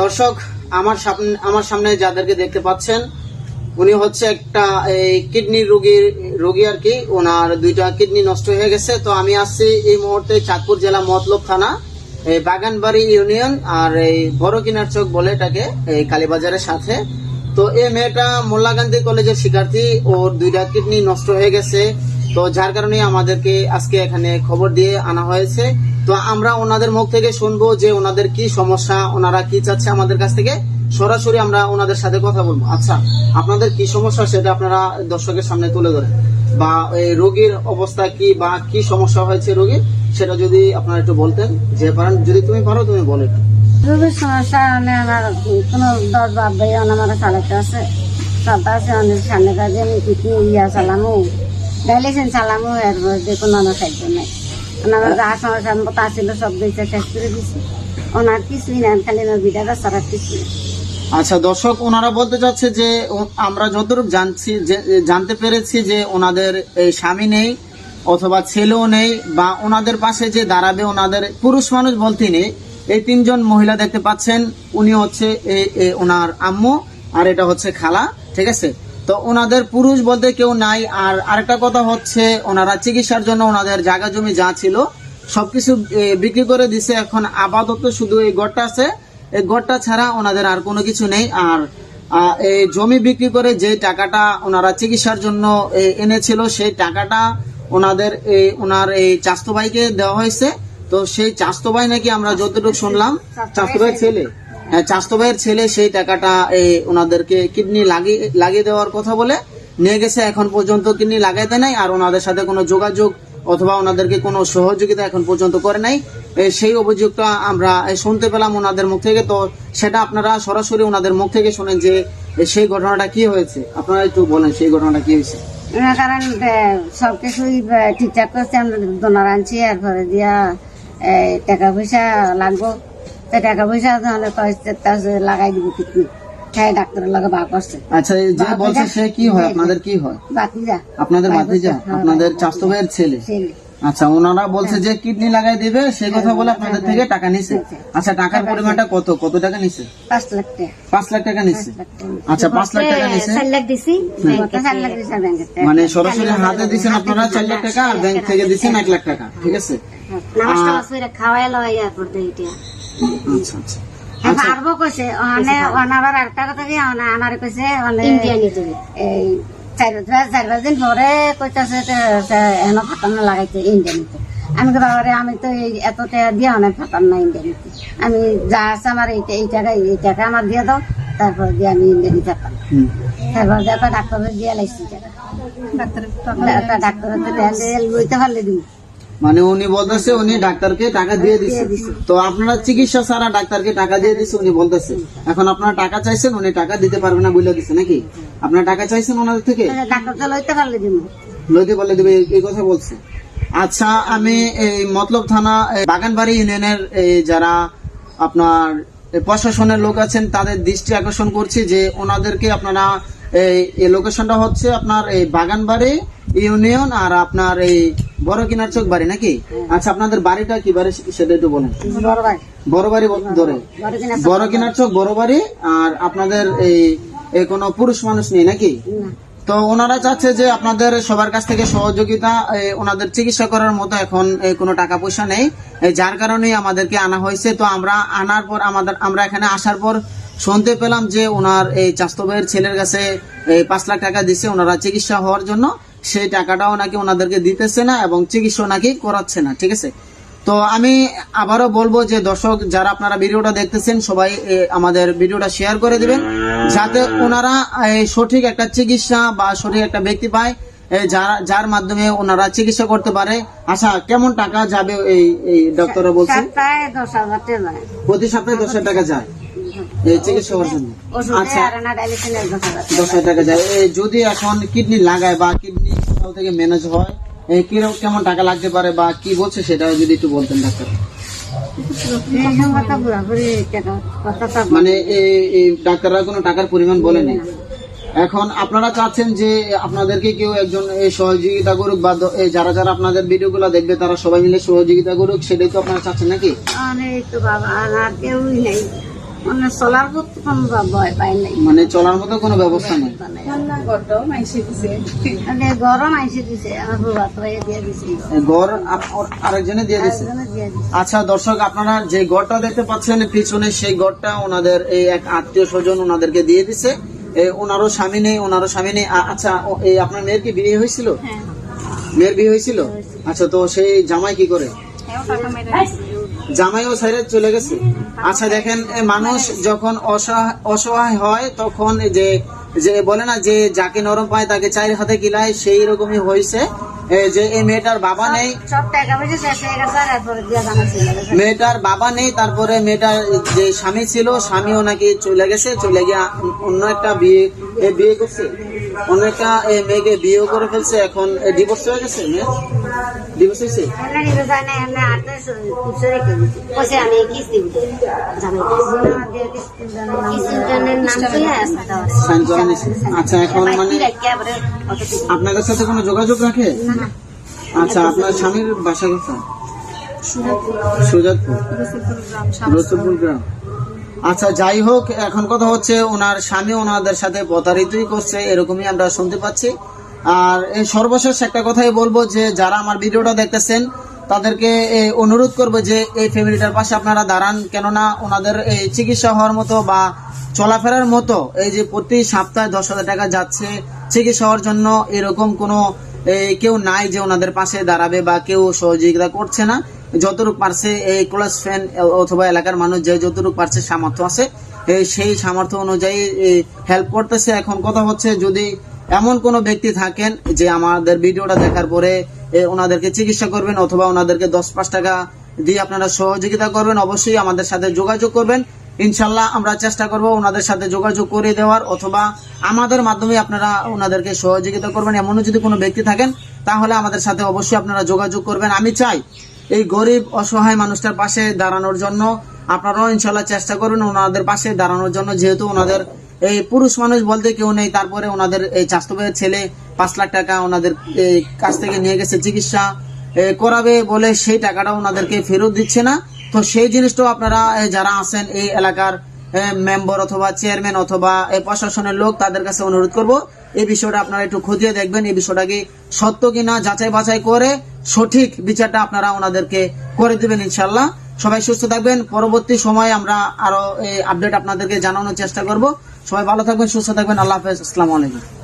দর্শক, আমার সামনে আমার সামনে যাদেরকে দেখতে পাচ্ছেন, উনি হচ্ছে একটা, এই কিডনি রোগীর, রোগী আর কি, ওনার দুইটা কিডনি নষ্ট হয়ে গেছে। তো আমি আসছি এই মুহূর্তে চাঁদপুর জেলা মতলব থানা, এই বাগানবাড়ি ইউনিয়ন, আর এই বড় কিনার চোখ বলে এটাকে, এই কালীবাজারের সাথে। তো এই মেয়েটা মোল্লা গান্ধী কলেজের শিক্ষার্থী। ওর দুইটা কিডনি নষ্ট হয়ে গেছে। তো যার কারণে আমাদেরকে আজকে এখানে খবর দিয়ে আনা হয়েছে। তো আমরা ওনাদের মুখ থেকে শুনব যে ওনাদের কি সমস্যা, ওনারা কি চাচ্ছে আমাদের কাছ থেকে। সরাসরি আমরা ওনাদের সাথে কথা বলব। আচ্ছা আপনাদের কি সমস্যা সেটা আপনারা দর্শকের সামনে তুলে ধরেন। বা এই রোগীর অবস্থা কি বা কি সমস্যা হয়েছে রোগীর, সেটা যদি আপনারা একটু বলতেন। যে পারেন, যদি তুমি পারো, তুমি বলো একটু রোগীর সমস্যা মানে আমার কোনো দশ বাপ ভাই আমার চালাতে আছে। চালতে আছে অনেক সামনে কাজে আমি ইয়া চালামু? ডাইলেশন চালামু, এর মধ্যে কোনো আমার সাহায্য নেই। আমার যা সমস্যা মতো আসছিল সব দিয়েছে, শেষ করে দিছি ওনার কিছুই না খালি আমার বিটাটা ছাড়া কিছুই আচ্ছা দর্শক, ওনারা বলতে চাচ্ছে যে আমরা যতটুকু জানছি, যে জানতে পেরেছি যে ওনাদের এই স্বামী নেই, অথবা ছেলেও নেই, বা ওনাদের পাশে যে দাঁড়াবে, ওনাদের পুরুষ মানুষ বলতে নেই এই তিনজন মহিলা দেখতে পাচ্ছেন, উনি হচ্ছে ওনার আম্মু আর এটা হচ্ছে খালা, ঠিক আছে? তো ওনাদের পুরুষ বলতে কেউ নাই, আর আরেকটা কথা হচ্ছে ওনারা চিকিৎসার জন্য ওনাদের জায়গা জমি যা ছিল, সবকিছু বিক্রি করে দিছে। এখন আপাতত শুধু এই গড়টা আছে। এই গড়টা ছাড়া ওনাদের আর কোনো কিছু নেই। আর এই জমি বিক্রি করে যে টাকাটা ওনারা চিকিৎসার জন্য এনেছিল, সেই টাকাটা ওনাদের এই ওনার এই চাস্তো ভাইকে দেওয়া হয়েছে। তো সেই চাস্তো ভাই নাকি আমরা যতটুকু শুনলাম চাস্তো ভাইয়ের ছেলে। হ্যাঁ চাস্তো ভাইয়ের ছেলে সেই টাকাটা এই ওনাদেরকে কিডনি লাগিয়ে লাগিয়ে দেওয়ার কথা বলে নিয়ে গেছে। এখন পর্যন্ত কিডনি লাগাইতে নাই আর ওনাদের সাথে কোনো যোগাযোগ অথবা ওনাদেরকে কোনো সহযোগিতা এখন পর্যন্ত করে নাই। সেই অভিযোগটা আমরা শুনতে পেলাম ওনাদের মুখ থেকে। তো সেটা আপনারা সরাসরি ওনাদের মুখ থেকে শোনেন যে সেই ঘটনাটা কি হয়েছে। আপনারা একটু বলেন সেই ঘটনাটা কি হয়েছে। কারণ সব কিছুই ঠিকঠাক করছে। আমরা দোনার আনছি এরপরে দিয়া টাকা পয়সা লাগবো। তো টাকা পয়সা তাহলে লাগাই দিব কিডনি হ্যাঁ ডাক্তারের লগে বা করছে আচ্ছা যে বলছে সে কি হয়? আপনাদের কি হয়? বাকি যা আপনাদের ভাতিজা আপনাদের ছেলে। আচ্ছা ওনারা বলছে যে কিডনি লাগাই দিবে সেই কথা বলে আপনাদের থেকে টাকা নিছে। আচ্ছা টাকার পরিমাণটা কত? কত টাকা নিছে? পাঁচ লাখ টাকা। পাঁচ লাখ টাকা নিছে। আচ্ছা পাঁচ লাখ টাকা নিছে। লাখ দিছি। গত চার লাখ দিছে ব্যাংকের মানে সরাসরি হাতে দিচ্ছেন আপনারা চার লাখ টাকা আর ব্যাংক থেকে দিচ্ছেন এক লাখ টাকা ঠিক আছে? খাওয়াই এটা আচ্ছা আচ্ছা। হ্যাঁ, পারব কইছে ওখানে আবার আরেকটা কথা কি আমার কইছে ওখানে এই চার পাঁচ দিন পরে কইতাছে এন ফাটান লাগাইতে ইন্ডিয়ানিতে আমি তো বাবারে আমি তো এই এত টাকা দিয়ে অনেক ফাটান না ইন্ডিয়ানিতে আমি যা আছে আমার এই এই টাকা এই টাকা আমার দিয়ে দাও তারপর দিয়ে আমি ইন্ডিয়ানি ফাটান। তারপর দেখো ডাক্তারের দিয়ে লাইছি টাকা ডাক্তারের ডাক্তারের লইতে পারলে দিন মানে উনি বলতেছে উনি ডাক্তারকে টাকা দিয়ে দিচ্ছে তো আপনারা চিকিৎসা ছাড়া ডাক্তারকে টাকা দিয়ে দিচ্ছে উনি বলতেছে। এখন আপনারা টাকা চাইছেন উনি টাকা দিতে পারবে না বলে দিচ্ছে নাকি? আপনারা টাকা চাইছেন ওনাদের থেকে? লইতে পারলে দিন লইতে বলে দেবে এই- কথা বলছে। আচ্ছা আমি এই মতলব থানা বাগানবাড়ি ইউনিয়নের যারা আপনার প্রশাসনের লোক আছেন তাদের দৃষ্টি আকর্ষণ করছি যে ওনাদেরকে আপনারা এই লোকেশনটা হচ্ছে আপনার এই বাগানবাড়ি ইউনিয়ন আর আপনার এই বড় কিনার চোখ বাড়ি নাকি আচ্ছা আপনাদের বাড়িটা কি বাড়ি সেটা একটু বলেন। বড় বাড়ি। ধরে। বড় কিনার চোখ বড় বাড়ি আর আপনাদের এই এই কোনো পুরুষ মানুষ নেই নাকি? তো ওনারা চাচ্ছে যে আপনাদের সবার কাছ থেকে সহযোগিতা ওনাদের চিকিৎসা করার মতো এখন কোনো টাকা পয়সা নেই। যার কারণে আমাদেরকে আনা হয়েছে। তো আমরা আনার পর আমাদের আমরা এখানে আসার পর শুনতে পেলাম যে ওনার এই চাস্তো ভাইয়ের ছেলের কাছে এই পাঁচ লাখ টাকা দিছে ওনারা চিকিৎসা হওয়ার জন্য। সেই টাকাটাও নাকি ওনাদেরকে দিতেছে না এবং চিকিৎসা নাকি করাচ্ছে না ঠিক আছে? তো আমি আবারও বলব যে দর্শক যারা আপনারা ভিডিওটা দেখতেছেন সবাই আমাদের ভিডিওটা শেয়ার করে দিবেন। যাতে ওনারা সঠিক একটা চিকিৎসা বা সঠিক একটা ব্যক্তি পায় যার যার মাধ্যমে ওনারা চিকিৎসা করতে পারে। আচ্ছা কেমন টাকা যাবে এই ডক্টররা বলছে? প্রতি সপ্তাহে দশ হাজার টাকা যায়। চিকিৎসা করার জন্য? আচ্ছা। দশ হাজার টাকা যায়। যদি এখন কিডনি লাগায় বা কিডনি কোথাও থেকে ম্যানেজ হয় কীরকম কেমন টাকা লাগতে পারে বা কি বলছে সেটা যদি একটু বলতেন ডাক্তার। মানে ডাক্তাররা কোনো টাকার পরিমাণ বলেনি। এখন আপনারা চাচ্ছেন যে আপনাদেরকে কেউ একজন এই সহযোগিতা করুক বা যারা যারা আপনাদের ভিডিওগুলো দেখবে তারা সবাই মিলে সহযোগিতা করুক সেটাই তো আপনারা চাচ্ছেন নাকি? অনেক তো বাবা আর কেউই নেই। মানে চলার কোন ভয় পাই নাই। মানে চলার মতো কোনো ব্যবস্থা নেই? মানে গরম আইসে দিছে। আমার বাবা তো দিয়ে দিছে। ঘর আরেকজনে দিয়ে দিছে? একজনে দিয়ে দিছে। আচ্ছা দর্শক আপনারা যে ঘরটা দেখতে পাচ্ছেন পিছনে সেই ঘরটা ওনাদের এই এক আত্মীয় স্বজন ওনাদেরকে দিয়ে দিছে। ওনারও স্বামী নেই ওনারও স্বামী নেই। আচ্ছা এই আপনার মেয়ের কি বিয়ে হয়েছিল? হ্যাঁ। মেয়ের বিয়ে হয়েছিল? আচ্ছা তো সেই জামাই কি করে? জামাইও সাইডে চলে গেছে। আচ্ছা দেখেন মানুষ যখন অসহায় অসহায় হয় তখন যে যে বলে না যে যাকে নরম পায় তাকে চার হাতে কিলায় সেই রকমই হয়েছে যে এই মেয়েটার বাবা নেই। মেয়েটার বাবা নেই তারপরে মেয়েটার যে স্বামী ছিল স্বামীও নাকি চলে গেছে চলে গিয়ে অন্য একটা বিয়ে এ বিয়ে করছে। অন্য একটা এ মেয়েকে বিয়েও করে ফেলছে এখন ডিভোর্স হয়ে গেছে মেয়ে? ডিভোর্স হয়েছে? আচ্ছা এখন মানে আপনাদের সাথে কোনো যোগাযোগ রাখে? আচ্ছা আপনার স্বামীর বাসা কোথায়? সুজাতপুর। রসুলপুর গ্রাম। আচ্ছা যাই হোক, এখন কথা হচ্ছে ওনার স্বামী ওনাদের সাথে প্রতারিতই করছে, এরকমই আমরা শুনতে পাচ্ছি। আর এই সর্বশেষ একটা কথাই বলব যে, যারা আমার ভিডিওটা দেখতেছেন, তাদেরকে অনুরোধ করব যে, এই ফ্যামিলিটার পাশে আপনারা দাঁড়ান। কেননা ওনাদের এই চিকিৎসা হওয়ার মতো বা চলাফেরার মতো এই যে প্রতি সপ্তাহে দশ হাজার টাকা যাচ্ছে চিকিৎসা হওয়ার জন্য, এরকম কোনো কেউ নাই যে ওনাদের পাশে দাঁড়াবে বা কেউ সহযোগিতা করছে না। যতটুকু পারছে এই ক্লাস ফ্রেন্ড অথবা এলাকার মানুষ যে যতটুকু পারছে সামর্থ্য আছে সেই সামর্থ্য অনুযায়ী হেল্প করতেছে। এখন কথা হচ্ছে, যদি এমন কোনো ব্যক্তি থাকেন যে আমাদের ভিডিওটা দেখার পরে ওনাদেরকে চিকিৎসা করবেন অথবা ওনাদেরকে দশ পাঁচ টাকা দিয়ে আপনারা সহযোগিতা করবেন, অবশ্যই আমাদের সাথে যোগাযোগ করবেন। ইনশাল্লাহ আমরা চেষ্টা করব ওনাদের সাথে যোগাযোগ করে দেওয়ার, অথবা আমাদের মাধ্যমে আপনারা ওনাদেরকে সহযোগিতা করবেন। এমনও যদি কোনো ব্যক্তি থাকেন, তাহলে আমাদের সাথে অবশ্যই আপনারা যোগাযোগ করবেন। আমি চাই এই গরিব, অসহায় মানুষটার পাশে দাঁড়ানোর জন্য আপনারাও ইনশাল্লাহ চেষ্টা করবেন ওনাদের পাশে দাঁড়ানোর জন্য। যেহেতু ওনাদের এই পুরুষ মানুষ বলতে কেউ নেই, তারপরে ওনাদের এই চাস্তবের ছেলে পাঁচ লাখ টাকা ওনাদের কাছ থেকে নিয়ে গেছে চিকিৎসা করাবে বলে সেই টাকাটা ওনাদেরকে ফেরত দিচ্ছে না। তো সেই জিনিসটাও আপনারা যারা আছেন এই এলাকার মেম্বার অথবা চেয়ারম্যান অথবা প্রশাসনের লোক, তাদের কাছে অনুরোধ করব এই বিষয়টা আপনারা একটু খতিয়ে দেখবেন এই বিষয়টা কি সত্য কিনা যাচাই বাছাই করে সঠিক বিচারটা আপনারা ওনাদেরকে করে দেবেন ইনশাল্লাহ সবাই সুস্থ থাকবেন। পরবর্তী সময় আমরা আরও এই আপডেট আপনাদেরকে জানানোর চেষ্টা করব। সবাই ভালো থাকবেন, সুস্থ থাকবেন। আল্লাহ হাফেজ। আসসালামু আলাইকুম।